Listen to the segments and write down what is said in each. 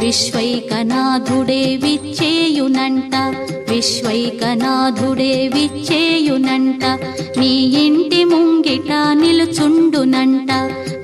విశ్వైకనాథుడే విచ్చేయునంట విశ్వైకనాథుడే విచ్చేయునంట నీ ఇంటి ముంగిట నిలుచుండునంట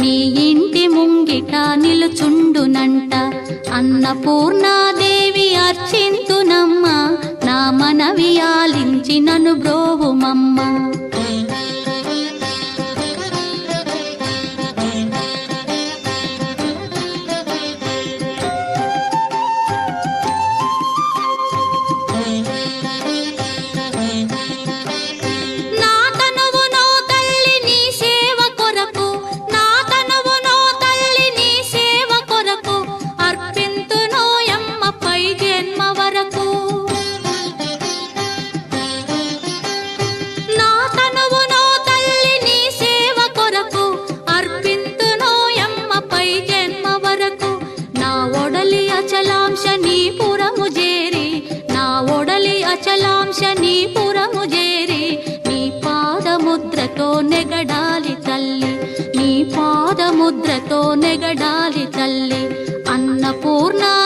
నీ ఇంటి ముంగిట నిలుచుండునంట. అన్నపూర్ణాదేవి అర్చింతునమ్మా సచలాంశ నీ చేరి నీ పాదముద్రతో నెగడాలి తల్లి. నీ పాదముద్రతో నెగడాలి తల్లి. అన్నపూర్ణ